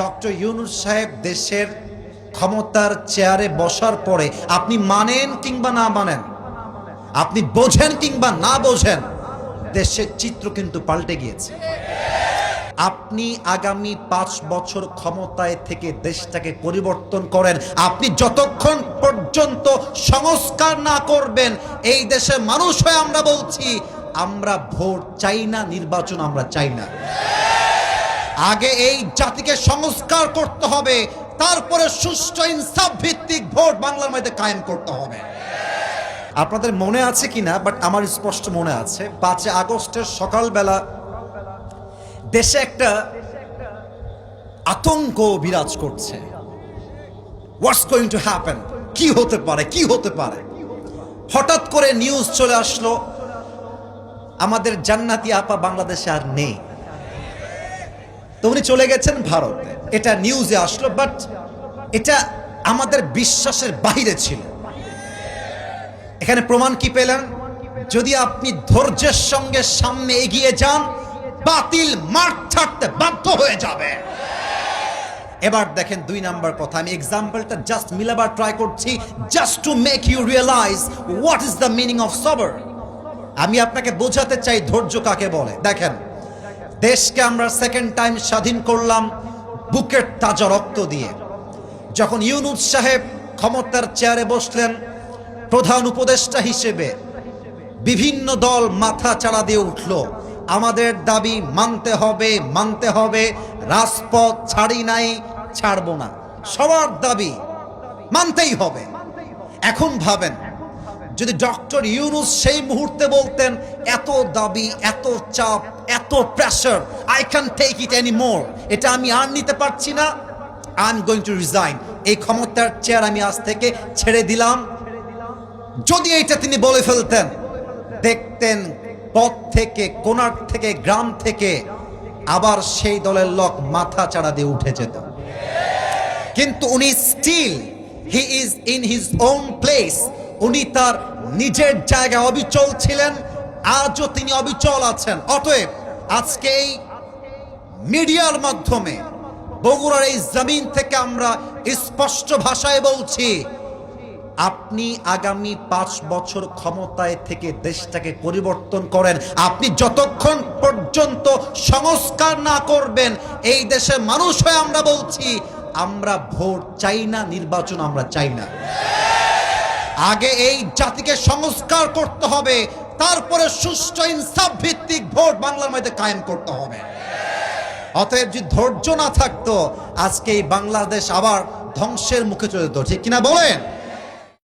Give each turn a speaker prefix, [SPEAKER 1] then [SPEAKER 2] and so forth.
[SPEAKER 1] Doctor Yunus সাহেব দেশের ক্ষমতার চেয়ারে বসার পরে আপনি মানেন কিংবা না মানেন? আপনি বোঝেন কিংবা না বোঝেন, দেশের চিত্র কিন্তু পাল্টে গিয়েছে। আপনি আগামী পাঁচ বছর ক্ষমতায় থেকে দেশটাকে পরিবর্তন করেন। আপনি যতক্ষণ পর্যন্ত সংস্কার না করবেন, এই দেশের মানুষ হয়ে আমরা বলছি, আমরা ভোট চাই না, নির্বাচন আমরা চাই না। আগে এই জাতিকে সংস্কার করতে হবে, তারপরে সুষ্ঠু ইনসাফ ভিত্তিক ভোট বাংলার মধ্যে কায়েম করতে হবে। আপনাদের মনে আছে কিনা, বাট আমার স্পষ্ট মনে আছে, পাঁচই আগস্টের সকালবেলা দেশে একটা আতঙ্ক বিরাজ করছে। হোয়াটস গোয়িং টু হ্যাপেন কি হতে পারে, কি হতে পারে? হঠাৎ করে নিউজ চলে আসলো, আমাদের জান্নাতি আপা বাংলাদেশে আর নেই। উনি চলে গেছেন ভারতে। এটা নিউজে আসলো বাট এটা আমাদের বিশ্বাসের বাইরে ছিল। এখানে প্রমাণ কি পেলেন? যদি আপনি ধৈর্যের সঙ্গে সামনে এগিয়ে যান, বাতিল মাঠ ছাড়তে বাধ্য হয়ে যাবে। এবার দেখেন দুই নাম্বার কথা, আমি এক্সাম্পলটা জাস্ট মিলাবার ট্রাই করছি just to make you realise what is the meaning of সবার আমি আপনাকে বোঝাতে চাই ধৈর্য কাকে বলে। দেখেন দেশকে আমরা সেকেন্ড টাইম স্বাধীন করলাম বুকের তাজা রক্ত দিয়ে। যখন ইউনুস সাহেব ক্ষমতার চেয়ারে বসলেন, প্রধান উপদেষ্টা হিসেবে বিভিন্ন দল মাথা চাড়া দিয়ে উঠল, আমাদের দাবি মানতে হবে মানতে হবে, রাজপথ ছাড়ি নাই, ছাড়বো না। সবার দাবি মানতেই হবে। এখন ভাবেন যদি ডক্টর ইউনুস সেই মুহূর্তে বলতেন, এত দাবি, এত চাপ, এত pressure I can take it any more এটা আমি আর নিতে পারছি না I am going to resign এই ক্ষমতার চেয়ার আমি আজ থেকে ছেড়ে দিলাম। যদি এটা তিনি বলে ফেলতেন, দেখতেন পথ থেকে কোনার থেকে, গ্রাম থেকে, আবার সেই দলের লোক মাথা চাড়া দিয়ে উঠে যেত। কিন্তু উনি still he is in his own place উনি তার নিজের জায়গায় অবিচল ছিলেন, আজও তিনি অবিচল আছেন। অতএব আজকে এই মিডিয়ার মাধ্যমে বগুড়ার এই জমিন থেকে আমরা স্পষ্ট ভাষায় বলছি, আপনি আগামী পাঁচ বছর ক্ষমতায় থেকে দেশটাকে পরিবর্তন করেন। আপনি যতক্ষণ পর্যন্ত সংস্কার না করবেন, এই দেশে মানুষ হয়ে আমরা বলছি, আমরা ভোট চাই না, নির্বাচন আমরা চাই না। আগে এই জাতিকে সংস্কার করতে হবে, তারপরে সুষ্ঠু ইনসাফ ভিত্তিক ভোট বাংলার মধ্যে কায়েম করতে হবে। অতএব যদি ধৈর্য না থাকতো, আজকে এই বাংলাদেশ আবার ধ্বংসের মুখে চলে যেত। ঠিক কিনা বলেন?